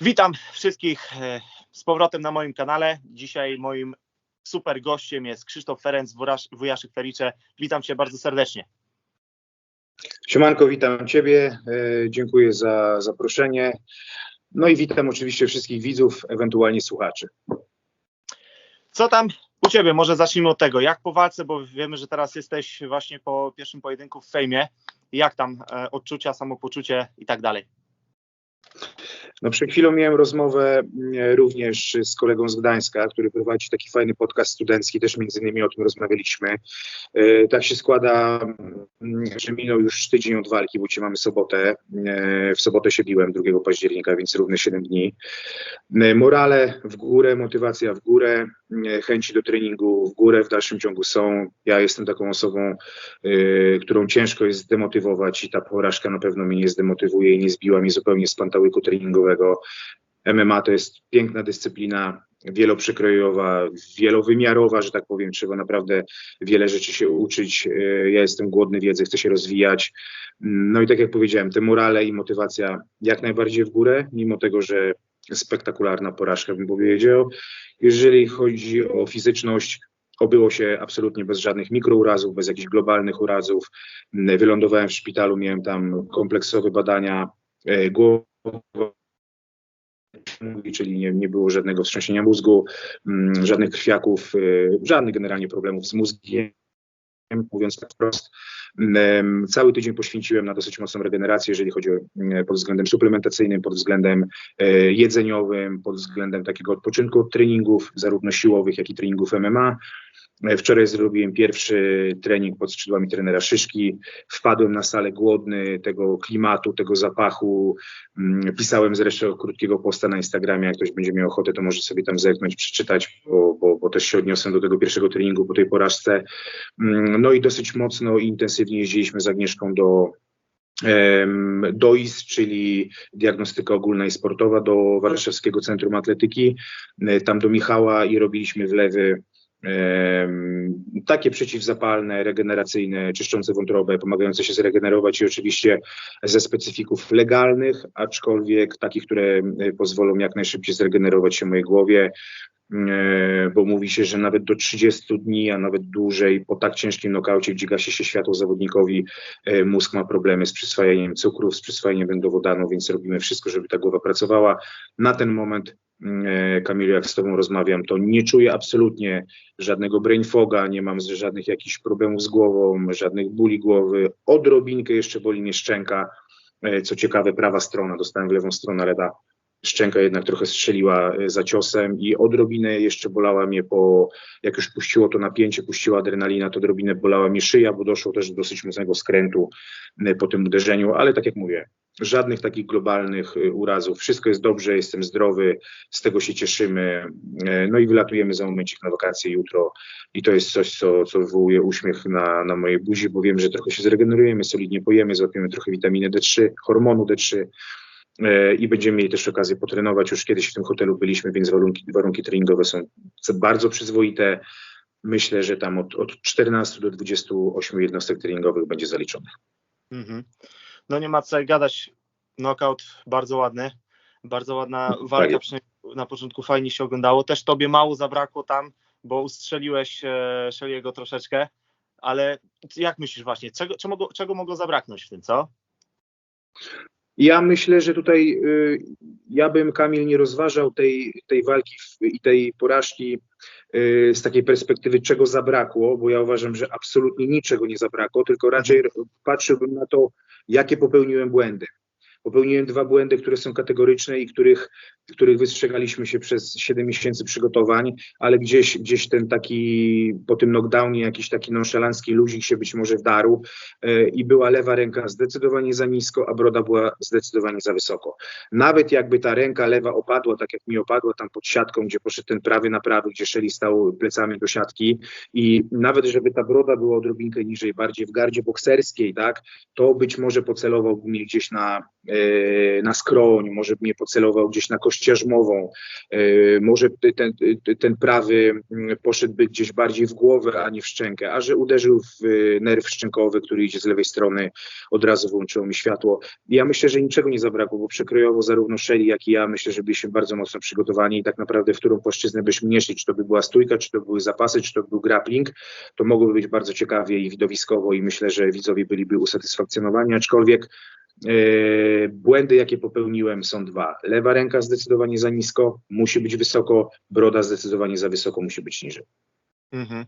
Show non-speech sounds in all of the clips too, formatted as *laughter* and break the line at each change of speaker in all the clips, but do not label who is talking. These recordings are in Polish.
Witam wszystkich e, z powrotem na moim kanale. Dzisiaj moim super gościem jest Krzysztof Ferenc, wujaszek Fericze. Witam Cię bardzo serdecznie.
Siemanko, witam Ciebie. E, dziękuję za zaproszenie. No i witam oczywiście wszystkich widzów, ewentualnie słuchaczy.
Co tam u Ciebie? Może zacznijmy od tego. Jak po walce, bo wiemy, że teraz jesteś właśnie po pierwszym pojedynku w fejmie. Jak tam e, odczucia, samopoczucie i tak dalej?
No przed chwilą miałem rozmowę mm, również z kolegą z Gdańska, który prowadzi taki fajny podcast studencki, też między innymi o tym rozmawialiśmy. E, tak się składa, mm, że minął już tydzień od walki, bo dzisiaj mamy sobotę. E, w sobotę się biłem 2 października, więc równe 7 dni. E, morale w górę, motywacja w górę, chęci do treningu w górę w dalszym ciągu są. Ja jestem taką osobą, którą ciężko jest zdemotywować i ta porażka na pewno mnie nie zdemotywuje i nie zbiła mnie zupełnie z pantałyku treningowego. MMA to jest piękna dyscyplina, wieloprzekrojowa, wielowymiarowa, że tak powiem. Trzeba naprawdę wiele rzeczy się uczyć. E, ja jestem głodny wiedzy, chcę się rozwijać. No i tak jak powiedziałem, te morale i motywacja jak najbardziej w górę, mimo tego, że spektakularna porażka, bym powiedział. Jeżeli chodzi o fizyczność, Obyło się absolutnie bez żadnych mikrourazów, bez jakichś globalnych urazów. Wylądowałem w szpitalu, miałem tam kompleksowe badania e, głowy czyli nie, nie było żadnego wstrząsienia mózgu, mm, żadnych krwiaków, y, żadnych generalnie problemów z mózgiem, mówiąc tak wprost. Mm, cały tydzień poświęciłem na dosyć mocną regenerację, jeżeli chodzi o mm, pod względem suplementacyjnym, pod względem e, jedzeniowym, pod względem takiego odpoczynku od treningów, zarówno siłowych, jak i treningów MMA. Wczoraj zrobiłem pierwszy trening pod skrzydłami trenera Szyszki. Wpadłem na salę głodny tego klimatu, tego zapachu. Mm, pisałem zresztą krótkiego posta na Instagramie. Jak ktoś będzie miał ochotę, to może sobie tam zerknąć, przeczytać, bo, bo, bo też się odniosłem do tego pierwszego treningu po tej porażce. Mm, no i dosyć mocno i intensywnie jeździliśmy z Agnieszką do, DOIS, czyli diagnostyka ogólna i sportowa, do Warszawskiego Centrum Atletyki, e, tam do Michała i robiliśmy wlewy takie przeciwzapalne, regeneracyjne, czyszczące wątrobę, pomagające się zregenerować i oczywiście ze specyfików legalnych, aczkolwiek takich, które pozwolą jak najszybciej zregenerować się mojej głowie, bo mówi się, że nawet do 30 dni, a nawet dłużej po tak ciężkim nokaucie, gdzie gasi się światło zawodnikowi, e, mózg ma problemy z przyswajaniem cukrów, z przyswajaniem węglowodanu, więc robimy wszystko, żeby ta głowa pracowała. Na ten moment E, Kamilu, jak z Tobą rozmawiam, to nie czuję absolutnie żadnego brain foga, nie mam żadnych jakichś problemów z głową, żadnych bóli głowy. Odrobinkę jeszcze boli mnie szczęka. E, co ciekawe, prawa strona, dostałem w lewą stronę, ale szczęka jednak trochę strzeliła e, za ciosem i odrobinę jeszcze bolała mnie po, jak już puściło to napięcie, puściła adrenalina, to odrobinę bolała mnie szyja, bo doszło też do dosyć mocnego skrętu po tym uderzeniu, ale tak jak mówię, żadnych takich globalnych y, urazów. Wszystko jest dobrze, jestem zdrowy, z tego się cieszymy. E, no i wylatujemy za momencik na wakacje jutro i to jest coś, co, co wywołuje uśmiech na, na mojej buzi, bo wiem, że trochę się zregenerujemy, solidnie pojemy, złapiemy trochę witaminy D3, hormonu D3 e, i będziemy mieli też okazję potrenować. Już kiedyś w tym hotelu byliśmy, więc warunki, warunki treningowe są bardzo przyzwoite. Myślę, że tam od, od 14 do 28 jednostek treningowych będzie zaliczonych. Mhm
no nie ma co gadać, knockout bardzo ładny, bardzo ładna tak walka, na początku fajnie się oglądało, też tobie mało zabrakło tam, bo ustrzeliłeś e, Szeliego troszeczkę, ale jak myślisz właśnie, czego, czego, mogło, czego mogło zabraknąć w tym, co?
Ja myślę, że tutaj y, ja bym, Kamil, nie rozważał tej, tej walki i tej porażki y, z takiej perspektywy, czego zabrakło, bo ja uważam, że absolutnie niczego nie zabrakło, tylko raczej patrzyłbym na to, jakie popełniłem błędy. Popełniłem dwa błędy, które są kategoryczne i których, których wystrzegaliśmy się przez 7 miesięcy przygotowań, ale gdzieś, gdzieś ten taki, po tym knockdownie jakiś taki nonszalancki luzik się być może wdarł yy, i była lewa ręka zdecydowanie za nisko, a broda była zdecydowanie za wysoko. Nawet jakby ta ręka lewa opadła, tak jak mi opadła tam pod siatką, gdzie poszedł ten prawy na prawy, gdzie Szeli stał plecami do siatki i nawet żeby ta broda była odrobinkę niżej, bardziej w gardzie bokserskiej, tak, to być może pocelował mnie gdzieś na na skroń, może mnie pocelował gdzieś na kość jarzmową, może ten, ten prawy mm, poszedłby gdzieś bardziej w głowę, a nie w szczękę, a że uderzył w nerw szczękowy, który idzie z lewej strony, od razu włączyło mi światło. Ja myślę, że niczego nie zabrakło, bo przekrojowo zarówno Shelly, jak i ja myślę, że byliśmy bardzo mocno przygotowani i tak naprawdę w którą płaszczyznę byśmy nie szli, czy to by była stójka, czy to były zapasy, czy to był grappling, to mogłoby być bardzo ciekawie i widowiskowo i myślę, że widzowie byliby usatysfakcjonowani, aczkolwiek błędy, jakie popełniłem, są dwa. Lewa ręka zdecydowanie za nisko, musi być wysoko, broda zdecydowanie za wysoko, musi być niżej.
Mhm.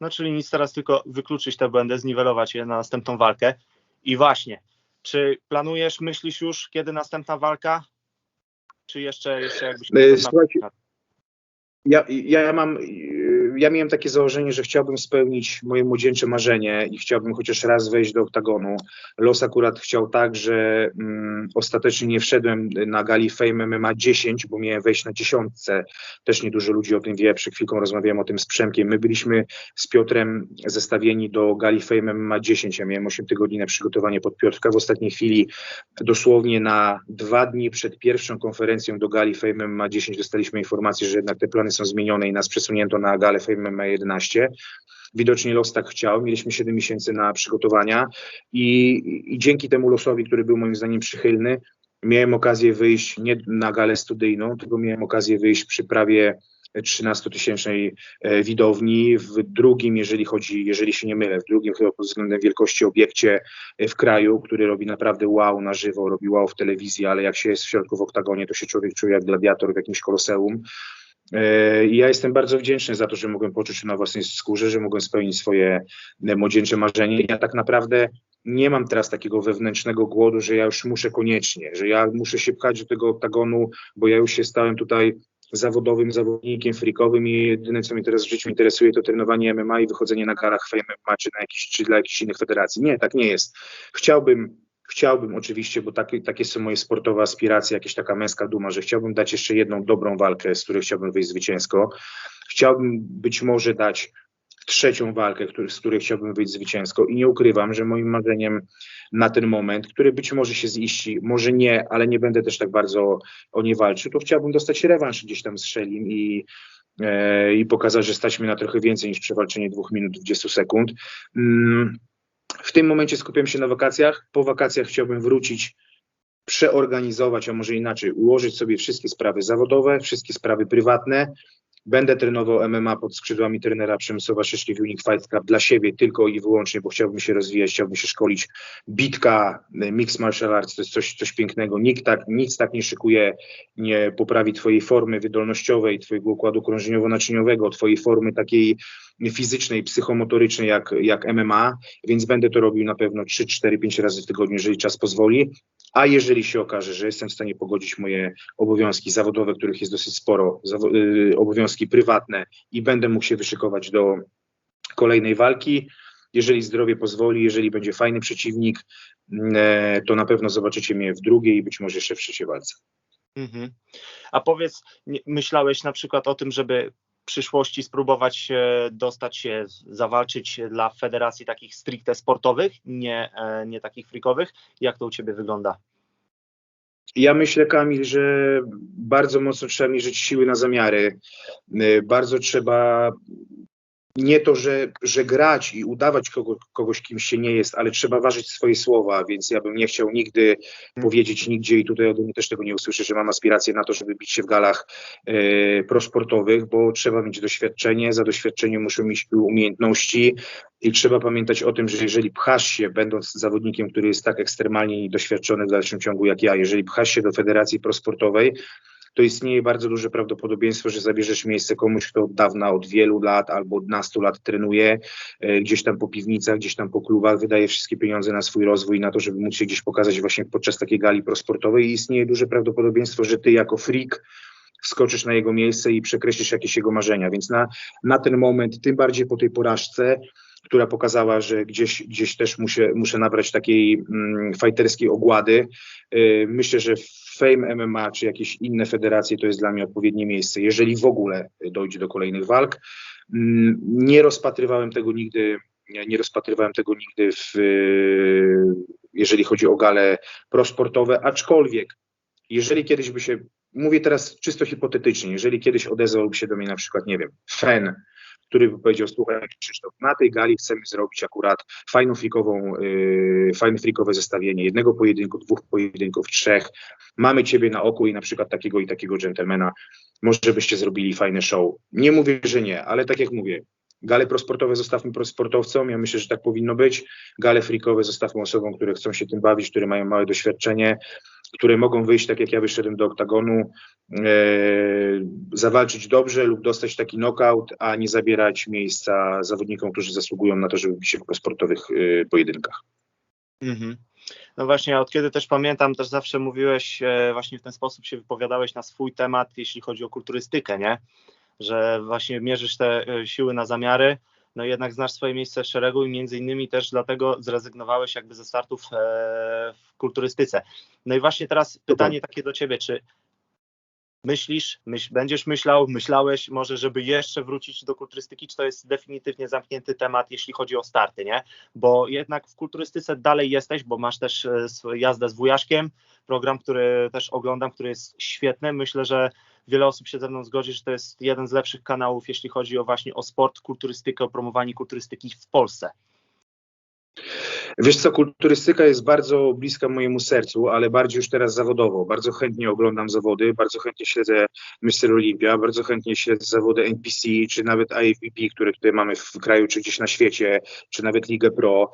No czyli nic teraz tylko wykluczyć te błędy, zniwelować je na następną walkę. I właśnie, czy planujesz, myślisz już, kiedy następna walka? Czy jeszcze, jeszcze jakbyś...
Yy, słuchajcie, ja, ja mam ja miałem takie założenie, że chciałbym spełnić moje młodzieńcze marzenie i chciałbym chociaż raz wejść do oktagonu. Los akurat chciał tak, że mm, ostatecznie nie wszedłem na gali Fame MMA 10, bo miałem wejść na dziesiątce. Też niedużo ludzi o tym wie. Przed chwilką rozmawiałem o tym z Przemkiem. My byliśmy z Piotrem zestawieni do gali Fame MMA 10. Ja miałem 8 tygodni na przygotowanie pod Piotrka. W ostatniej chwili, dosłownie na dwa dni przed pierwszą konferencją do gali Fame MMA 10 dostaliśmy informację, że jednak te plany są zmienione i nas przesunięto na galę Fame MMA 11. Widocznie los tak chciał. Mieliśmy 7 miesięcy na przygotowania i, i dzięki temu losowi, który był moim zdaniem przychylny, miałem okazję wyjść nie na galę studyjną, tylko miałem okazję wyjść przy prawie 13-tysięcznej e, widowni, w drugim, jeżeli chodzi, jeżeli się nie mylę, w drugim chyba pod względem wielkości obiekcie e, w kraju, który robi naprawdę wow na żywo, robi wow w telewizji, ale jak się jest w środku w oktagonie, to się człowiek czuje jak gladiator w jakimś koloseum. E, I ja jestem bardzo wdzięczny za to, że mogłem poczuć na własnej skórze, że mogłem spełnić swoje e, młodzieńcze marzenie. Ja tak naprawdę nie mam teraz takiego wewnętrznego głodu, że ja już muszę koniecznie, że ja muszę się pchać do tego oktagonu, bo ja już się stałem tutaj zawodowym zawodnikiem, frikowym i jedyne, co mnie teraz w życiu interesuje, to trenowanie MMA i wychodzenie na karach Fame MMA czy, na jakiś, czy dla jakichś innych federacji. Nie, tak nie jest. Chciałbym Chciałbym oczywiście, bo takie, takie są moje sportowe aspiracje, jakaś taka męska duma, że chciałbym dać jeszcze jedną dobrą walkę, z której chciałbym wyjść zwycięsko. Chciałbym być może dać trzecią walkę, który, z której chciałbym wyjść zwycięsko i nie ukrywam, że moim marzeniem na ten moment, który być może się ziści, może nie, ale nie będę też tak bardzo o nie walczył, to chciałbym dostać rewanż gdzieś tam z Szelim i, e, i pokazać, że stać mnie na trochę więcej niż przewalczenie dwóch minut 20 sekund. Mm w tym momencie skupiam się na wakacjach. Po wakacjach chciałbym wrócić, przeorganizować, a może inaczej, ułożyć sobie wszystkie sprawy zawodowe, wszystkie sprawy prywatne. Będę trenował MMA pod skrzydłami trenera Przemysłowa Szyszki w Fight Club dla siebie tylko i wyłącznie, bo chciałbym się rozwijać, chciałbym się szkolić. Bitka, mixed martial arts to jest coś, coś pięknego. Nikt tak, nic tak nie szykuje, nie poprawi twojej formy wydolnościowej, twojego układu krążeniowo-naczyniowego, twojej formy takiej fizycznej, psychomotorycznej jak, jak MMA, więc będę to robił na pewno 3, 4, 5 razy w tygodniu, jeżeli czas pozwoli. A jeżeli się okaże, że jestem w stanie pogodzić moje obowiązki zawodowe, których jest dosyć sporo, y, obowiązki prywatne i będę mógł się wyszykować do kolejnej walki, jeżeli zdrowie pozwoli, jeżeli będzie fajny przeciwnik, mm, e, to na pewno zobaczycie mnie w drugiej i być może jeszcze w trzeciej walce. Mhm.
A powiedz, myślałeś na przykład o tym, żeby przyszłości spróbować dostać się, zawalczyć dla federacji takich stricte sportowych, nie, e, nie takich frikowych? Jak to u Ciebie wygląda?
Ja myślę, Kamil, że bardzo mocno trzeba mierzyć siły na zamiary. E, bardzo trzeba nie to, że, że grać i udawać kogo, kogoś, kim się nie jest, ale trzeba ważyć swoje słowa, więc ja bym nie chciał nigdy hmm. powiedzieć nigdzie i tutaj ode mnie też tego nie usłyszę, że mam aspiracje na to, żeby bić się w galach e, prosportowych, bo trzeba mieć doświadczenie, za doświadczenie muszą mieć umiejętności i trzeba pamiętać o tym, że jeżeli pchasz się, będąc zawodnikiem, który jest tak ekstremalnie doświadczony w dalszym ciągu jak ja, jeżeli pchasz się do federacji prosportowej, to istnieje bardzo duże prawdopodobieństwo, że zabierzesz miejsce komuś, kto od dawna, od wielu lat albo od nastu lat trenuje, e, gdzieś tam po piwnicach, gdzieś tam po klubach, wydaje wszystkie pieniądze na swój rozwój, na to, żeby móc się gdzieś pokazać właśnie podczas takiej gali prosportowej i istnieje duże prawdopodobieństwo, że ty jako freak wskoczysz na jego miejsce i przekreślisz jakieś jego marzenia. Więc na, na ten moment, tym bardziej po tej porażce, która pokazała, że gdzieś, gdzieś też muszę, muszę nabrać takiej mm, fajterskiej ogłady. Yy, myślę, że Fame MMA czy jakieś inne federacje to jest dla mnie odpowiednie miejsce, jeżeli w ogóle dojdzie do kolejnych walk. Mm, nie rozpatrywałem tego nigdy, nie rozpatrywałem tego nigdy w jeżeli chodzi o gale prosportowe, aczkolwiek jeżeli kiedyś by się, mówię teraz czysto hipotetycznie, jeżeli kiedyś odezwałby się do mnie na przykład, nie wiem, Fen, który by powiedział, słuchaj Krzysztof, na tej gali chcemy zrobić akurat fajną frikową, yy, fajne frikowe zestawienie, jednego pojedynku, dwóch pojedynków, trzech, mamy ciebie na oku i na przykład takiego i takiego dżentelmena, może byście zrobili fajne show. Nie mówię, że nie, ale tak jak mówię, Gale prosportowe zostawmy prosportowcom, ja myślę, że tak powinno być. Gale frikowe zostawmy osobom, które chcą się tym bawić, które mają małe doświadczenie, które mogą wyjść tak jak ja wyszedłem do oktagonu, e, zawalczyć dobrze lub dostać taki knockout, a nie zabierać miejsca zawodnikom, którzy zasługują na to, żeby być w prosportowych e, pojedynkach. Mhm.
No właśnie, od kiedy też pamiętam, też zawsze mówiłeś, e, właśnie w ten sposób się wypowiadałeś na swój temat, jeśli chodzi o kulturystykę, nie? że właśnie mierzysz te e, siły na zamiary, no jednak znasz swoje miejsce w szeregu i między innymi też dlatego zrezygnowałeś jakby ze startów e, w kulturystyce. No i właśnie teraz pytanie takie do ciebie, czy myślisz, myśl, będziesz myślał, myślałeś może, żeby jeszcze wrócić do kulturystyki, czy to jest definitywnie zamknięty temat, jeśli chodzi o starty, nie? Bo jednak w kulturystyce dalej jesteś, bo masz też e, jazdę z wujaszkiem, program, który też oglądam, który jest świetny. Myślę, że wiele osób się ze mną zgodzi, że to jest jeden z lepszych kanałów, jeśli chodzi o właśnie o sport, kulturystykę, o promowanie kulturystyki w Polsce.
Wiesz co, kulturystyka jest bardzo bliska mojemu sercu, ale bardziej już teraz zawodowo. Bardzo chętnie oglądam zawody, bardzo chętnie śledzę Mr. Olympia, bardzo chętnie śledzę zawody NPC, czy nawet IFBP, które tutaj mamy w kraju, czy gdzieś na świecie, czy nawet Ligę Pro.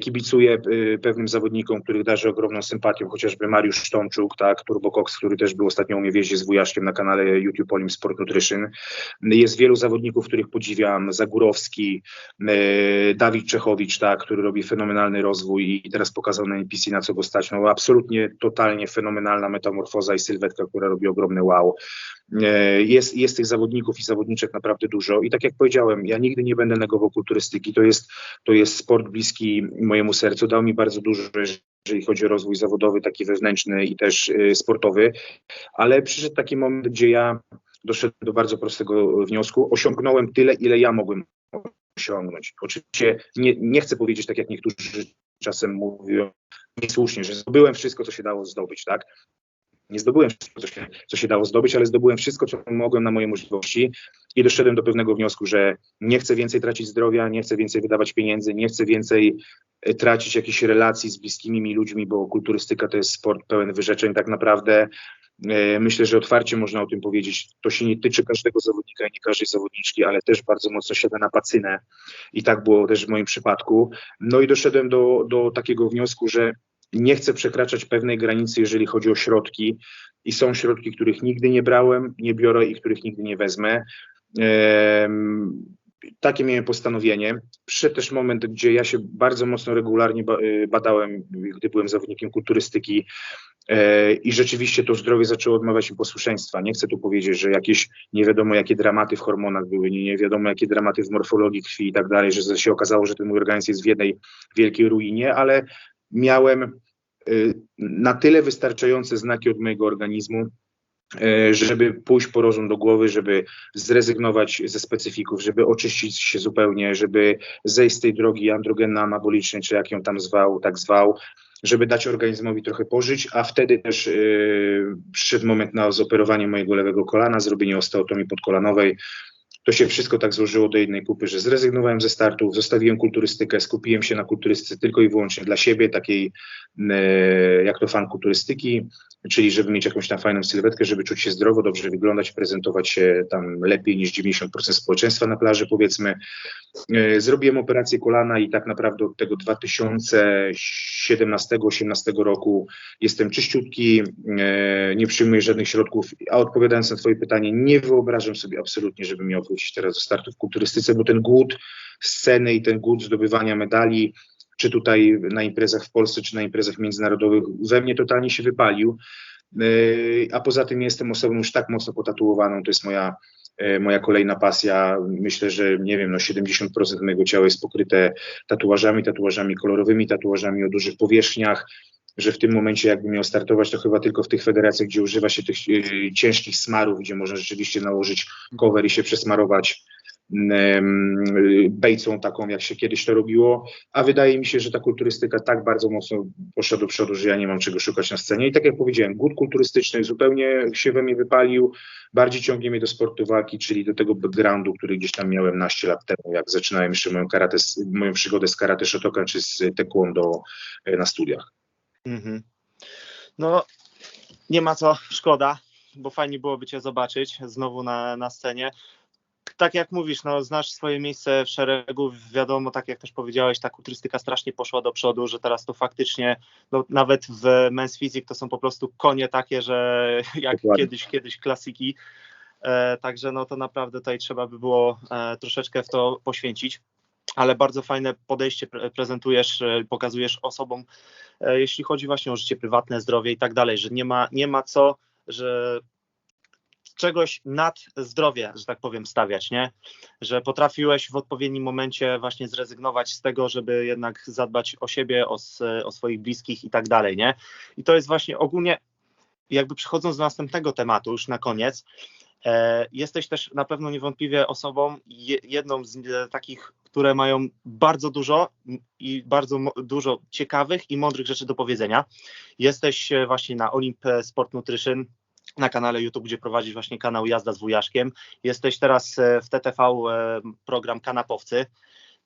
Kibicuję y, pewnym zawodnikom, których darzę ogromną sympatią, chociażby Mariusz Tomczuk, tak, Turbo Cox, który też był ostatnio u mnie w jeździe z wujaszkiem na kanale YouTube Olim Sport Nutrition. Jest wielu zawodników, których podziwiam, Zagórowski, Dawid Czechowicz, tak, który robi fenomenalny rozwój i teraz pokazał na NPC na co go stać. No absolutnie, totalnie fenomenalna metamorfoza i sylwetka, która robi ogromny wow. E, jest, jest tych zawodników i zawodniczek naprawdę dużo. I tak jak powiedziałem, ja nigdy nie będę negował kulturystyki, to jest, to jest sport bliski mojemu sercu, dał mi bardzo dużo, jeżeli chodzi o rozwój zawodowy, taki wewnętrzny i też y, sportowy, ale przyszedł taki moment, gdzie ja doszedłem do bardzo prostego wniosku, osiągnąłem tyle, ile ja mogłem osiągnąć. Oczywiście nie, nie chcę powiedzieć tak, jak niektórzy czasem mówią niesłusznie, że zdobyłem wszystko, co się dało zdobyć, tak? Nie zdobyłem wszystko, co się, co się dało zdobyć, ale zdobyłem wszystko, co mogłem na moje możliwości i doszedłem do pewnego wniosku, że nie chcę więcej tracić zdrowia, nie chcę więcej wydawać pieniędzy, nie chcę więcej e, tracić jakichś relacji z bliskimi mi ludźmi, bo kulturystyka to jest sport pełen wyrzeczeń tak naprawdę. E, myślę, że otwarcie można o tym powiedzieć. To się nie tyczy każdego zawodnika i nie każdej zawodniczki, ale też bardzo mocno siada na pacynę i tak było też w moim przypadku. No i doszedłem do, do takiego wniosku, że nie chcę przekraczać pewnej granicy, jeżeli chodzi o środki i są środki, których nigdy nie brałem, nie biorę i których nigdy nie wezmę. Takie miałem postanowienie. Przyszedł też moment, gdzie ja się bardzo mocno regularnie y, badałem, gdy byłem zawodnikiem kulturystyki i rzeczywiście to zdrowie zaczęło odmawiać mi posłuszeństwa. Nie chcę tu powiedzieć, że jakieś nie wiadomo jakie dramaty w hormonach były, nie, wiadomo jakie dramaty w morfologii krwi i tak dalej, że się okazało, że ten mój organizm jest w jednej wielkiej ruinie, ale miałem y, na tyle wystarczające znaki od mojego organizmu, żeby pójść po rozum do głowy, żeby zrezygnować ze specyfików, żeby oczyścić się zupełnie, żeby zejść z tej drogi androgenno-anabolicznej, czy jak ją tam zwał, tak zwał, żeby dać organizmowi trochę pożyć, a wtedy też yy, przyszedł moment na zoperowanie mojego lewego kolana, zrobienie osteotomii podkolanowej, to się wszystko tak złożyło do jednej kupy, że zrezygnowałem ze startów, zostawiłem kulturystykę, skupiłem się na kulturystyce tylko i wyłącznie dla siebie, takiej e, jak to fan kulturystyki, czyli żeby mieć jakąś tam fajną sylwetkę, żeby czuć się zdrowo, dobrze wyglądać, prezentować się tam lepiej niż 90% społeczeństwa na plaży, powiedzmy. E, zrobiłem operację kolana i tak naprawdę od tego 2017-18 roku jestem czyściutki, e, nie przyjmuję żadnych środków, a odpowiadając na twoje pytanie, nie wyobrażam sobie absolutnie, żeby miał wrócić teraz do startu w kulturystyce, bo ten głód sceny i ten głód zdobywania medali czy tutaj na imprezach w Polsce, czy na imprezach międzynarodowych, we mnie totalnie się wypalił. E, a poza tym jestem osobą już tak mocno potatuowaną, to jest moja, e, moja kolejna pasja. Myślę, że nie wiem, no 70% mojego ciała jest pokryte tatuażami, tatuażami kolorowymi, tatuażami o dużych powierzchniach że w tym momencie jakby miał startować, to chyba tylko w tych federacjach, gdzie używa się tych e, ciężkich smarów, gdzie można rzeczywiście nałożyć cover i się przesmarować bejcą taką, jak się kiedyś to robiło, a wydaje mi się, że ta kulturystyka tak bardzo mocno poszła do przodu, że ja nie mam czego szukać na scenie. I tak jak powiedziałem, głód kulturystyczny zupełnie się we mnie wypalił, bardziej ciągnie mnie do sportu walki, czyli do tego backgroundu, który gdzieś tam miałem naście lat temu, jak zaczynałem jeszcze moją, karate, moją przygodę z karate Shotokan czy z taekwondo e, na studiach. Mhm.
No, nie ma co, szkoda, bo fajnie byłoby Cię zobaczyć znowu na, na scenie tak jak mówisz, no, znasz swoje miejsce w szeregu, wiadomo, tak jak też powiedziałeś, ta kulturystyka strasznie poszła do przodu, że teraz to faktycznie, no, nawet w Men's Physique to są po prostu konie takie, że *laughs* jak Dokładnie. kiedyś, kiedyś klasyki, e, także no to naprawdę tutaj trzeba by było e, troszeczkę w to poświęcić, ale bardzo fajne podejście prezentujesz, e, pokazujesz osobom, e, jeśli chodzi właśnie o życie prywatne, zdrowie i tak dalej, że nie ma, nie ma co, że czegoś nad zdrowie, że tak powiem, stawiać, nie? Że potrafiłeś w odpowiednim momencie właśnie zrezygnować z tego, żeby jednak zadbać o siebie, o, o swoich bliskich i tak dalej, nie? I to jest właśnie ogólnie, jakby przechodząc do następnego tematu, już na koniec, e, jesteś też na pewno niewątpliwie osobą, je, jedną z e, takich, które mają bardzo dużo i bardzo dużo ciekawych i mądrych rzeczy do powiedzenia. Jesteś e, właśnie na Olymp Sport Nutrition, na kanale YouTube, gdzie prowadzisz właśnie kanał Jazda z Wujaszkiem. Jesteś teraz e, w TTV e, program Kanapowcy.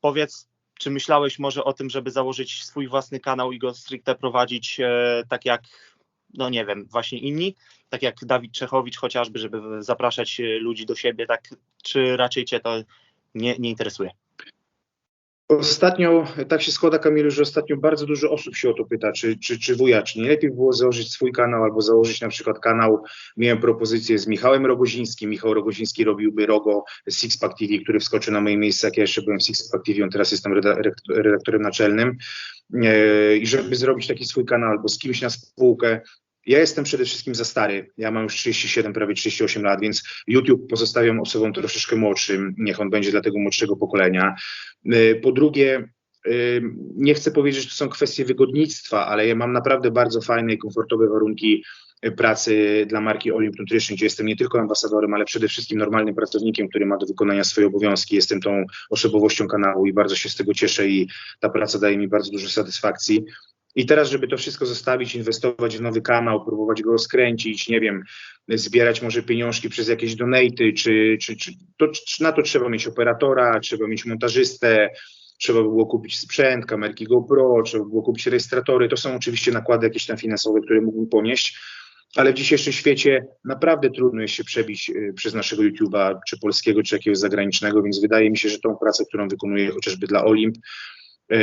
Powiedz, czy myślałeś może o tym, żeby założyć swój własny kanał i go stricte prowadzić tak jak, no nie wiem, właśnie inni, tak jak Dawid Czechowicz chociażby, żeby zapraszać ludzi do siebie, tak, czy raczej Cię to nie, nie interesuje?
Ostatnio, tak się składa Kamilu, że ostatnio bardzo dużo osób się o to pyta, czy, czy, czy wuja, czy nie lepiej było założyć swój kanał albo założyć na przykład kanał, miałem propozycję z Michałem Rogozińskim, Michał Rogoziński robiłby Rogo z Sixpack TV, który wskoczył na moje miejsce, jak ja jeszcze byłem w Sixpack TV, on teraz jestem redaktorem naczelnym. E, i żeby zrobić taki swój kanał albo z kimś na spółkę, ja jestem przede wszystkim za stary. Ja mam już 37, prawie 38 lat, więc YouTube pozostawiam osobom troszeczkę młodszym. Niech on będzie dla tego młodszego pokolenia. Y, po drugie, y, nie chcę powiedzieć, że to są kwestie wygodnictwa, ale ja mam naprawdę bardzo fajne i komfortowe warunki pracy dla marki Olymp Nutrition, gdzie jestem nie tylko ambasadorem, ale przede wszystkim normalnym pracownikiem, który ma do wykonania swoje obowiązki. Jestem tą osobowością kanału i bardzo się z tego cieszę i ta praca daje mi bardzo dużo satysfakcji. I teraz, żeby to wszystko zostawić, inwestować w nowy kanał, próbować go skręcić, nie wiem, zbierać może pieniążki przez jakieś donaty, czy, czy, czy, to, czy na to trzeba mieć operatora, trzeba mieć montażystę, trzeba by było kupić sprzęt, kamerki GoPro, trzeba by było kupić rejestratory. To są oczywiście nakłady jakieś tam finansowe, które mógłbym ponieść, ale w dzisiejszym świecie naprawdę trudno jest się przebić y, przez naszego YouTube'a, czy polskiego, czy jakiegoś zagranicznego, więc wydaje mi się, że tą pracę, którą wykonuję chociażby dla Olimp,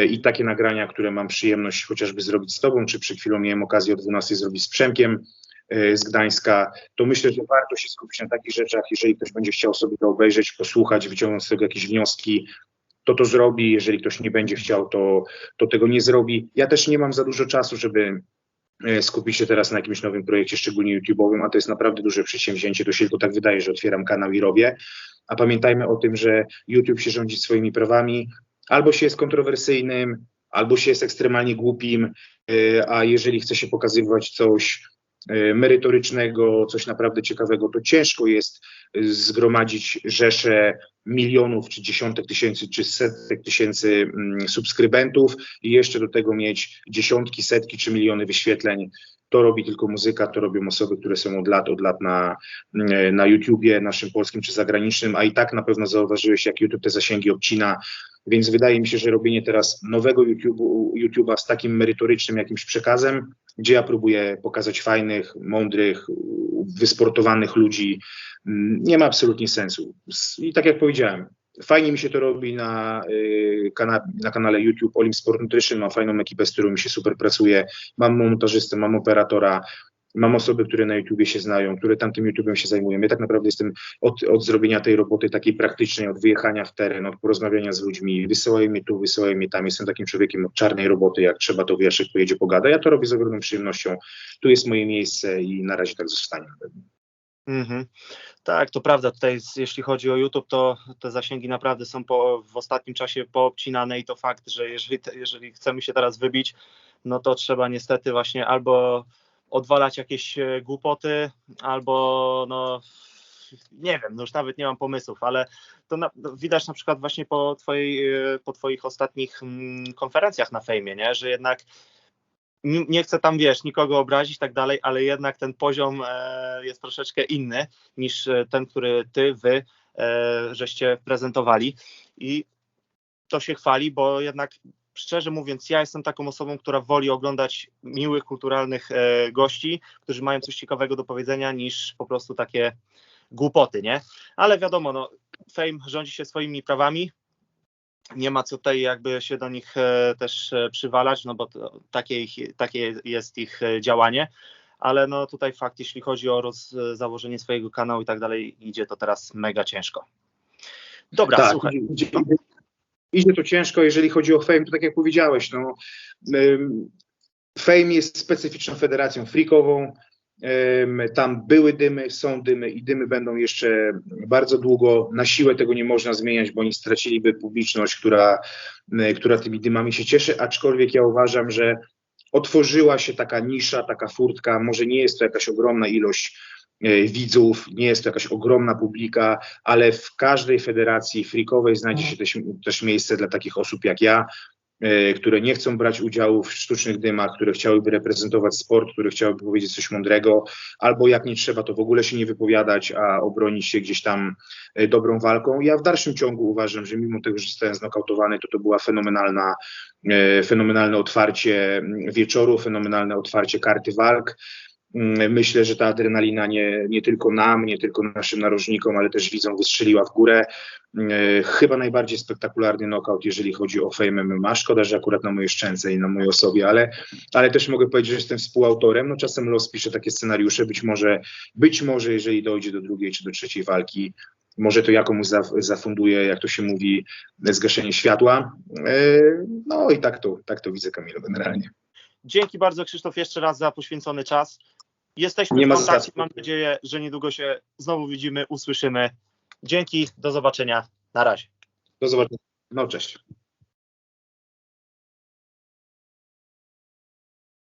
i takie nagrania, które mam przyjemność chociażby zrobić z Tobą, czy przed chwilą miałem okazję o 12 zrobić z Przemkiem e, z Gdańska, to myślę, że warto się skupić na takich rzeczach. Jeżeli ktoś będzie chciał sobie to obejrzeć, posłuchać, wyciągnąć z tego jakieś wnioski, to to zrobi. Jeżeli ktoś nie będzie chciał, to, to tego nie zrobi. Ja też nie mam za dużo czasu, żeby e, skupić się teraz na jakimś nowym projekcie, szczególnie YouTube'owym, a to jest naprawdę duże przedsięwzięcie. To się tylko tak wydaje, że otwieram kanał i robię. A pamiętajmy o tym, że YouTube się rządzi swoimi prawami, albo się jest kontrowersyjnym, albo się jest ekstremalnie głupim, y, a jeżeli chce się pokazywać coś y, merytorycznego, coś naprawdę ciekawego, to ciężko jest y, zgromadzić rzesze milionów, czy dziesiątek tysięcy, czy setek tysięcy mm, subskrybentów i jeszcze do tego mieć dziesiątki, setki, czy miliony wyświetleń. To robi tylko muzyka, to robią osoby, które są od lat, od lat na, na YouTubie, naszym polskim czy zagranicznym, a i tak na pewno zauważyłeś, jak YouTube te zasięgi obcina więc wydaje mi się, że robienie teraz nowego YouTube'a z takim merytorycznym jakimś przekazem, gdzie ja próbuję pokazać fajnych, mądrych, wysportowanych ludzi, mm, nie ma absolutnie sensu. I tak jak powiedziałem, fajnie mi się to robi na, y, na kanale YouTube Olim Sport Nutrition, mam fajną ekipę, z którą mi się super pracuje, mam montażystę, mam operatora, Mam osoby, które na YouTubie się znają, które tamtym YouTubem się zajmują. Ja tak naprawdę jestem od, od zrobienia tej roboty takiej praktycznej, od wyjechania w teren, od porozmawiania z ludźmi. Wysyłają mnie tu, wysyłają mnie tam. Jestem takim człowiekiem od czarnej roboty. Jak trzeba, to Wieszek pojedzie, pogada. Ja to robię z ogromną przyjemnością. Tu jest moje miejsce i na razie tak zostanie.
Mhm. Tak, to prawda. Tutaj jeśli chodzi o YouTube, to te zasięgi naprawdę są po, w ostatnim czasie poobcinane i to fakt, że jeżeli, jeżeli chcemy się teraz wybić, no to trzeba niestety właśnie albo odwalać jakieś e, głupoty, albo no, nie wiem, no już nawet nie mam pomysłów, ale to na, widać na przykład właśnie po, twojej, e, po twoich ostatnich mm, konferencjach na fejmie, nie? że jednak nie chcę tam, wiesz, nikogo obrazić i tak dalej, ale jednak ten poziom e, jest troszeczkę inny niż ten, który ty, wy żeście prezentowali i to się chwali, bo jednak szczerze mówiąc, ja jestem taką osobą, która woli oglądać miłych, kulturalnych gości, którzy mają coś ciekawego do powiedzenia, niż po prostu takie głupoty, nie? Ale wiadomo, no, fame rządzi się swoimi prawami, nie ma co tutaj jakby się do nich e, też e, przywalać, no bo to, takie, ich, takie jest ich e, działanie, ale no tutaj fakt, jeśli chodzi o roz, założenie swojego kanału i tak dalej, idzie to teraz mega ciężko. Dobra, tak, słuchaj.
Idzie, idzie to ciężko, jeżeli chodzi o Fame, to tak jak powiedziałeś, no, Fame jest specyficzną federacją freakową, tam były dymy, są dymy i dymy będą jeszcze bardzo długo. Na siłę tego nie można zmieniać, bo oni straciliby publiczność, która, która tymi dymami się cieszy. Aczkolwiek ja uważam, że otworzyła się taka nisza, taka furtka. Może nie jest to jakaś ogromna ilość widzów, nie jest to jakaś ogromna publika, ale w każdej federacji freakowej znajdzie się też, też miejsce dla takich osób jak ja, E, które nie chcą brać udziału w sztucznych dymach, które chciałyby reprezentować sport, które chciałyby powiedzieć coś mądrego, albo jak nie trzeba, to w ogóle się nie wypowiadać, a obronić się gdzieś tam e, dobrą walką. Ja w dalszym ciągu uważam, że mimo tego, że zostałem znokautowany, to to była fenomenalna, e, fenomenalne otwarcie wieczoru, fenomenalne otwarcie karty walk. Mm, myślę, że ta adrenalina nie, nie tylko nam, nie tylko naszym narożnikom, ale też widzom wystrzeliła w górę. Mm, chyba najbardziej spektakularny knockout, jeżeli chodzi o Fame MMA. Szkoda, że akurat na mojej szczęce i na mojej osobie, ale, ale też mogę powiedzieć, że jestem współautorem. No czasem los pisze takie scenariusze, być może, być może jeżeli dojdzie do drugiej czy do trzeciej walki, może to jakomuś zafunduje, jak to się mówi, zgaszenie światła. E, no i tak to, tak to widzę, Kamilo, generalnie.
Dzięki bardzo Krzysztof jeszcze raz za poświęcony czas. Jesteśmy Nie w kontakcie. Mam nadzieję, że niedługo się znowu widzimy, usłyszymy. Dzięki, do zobaczenia. Na razie.
Do zobaczenia. No cześć.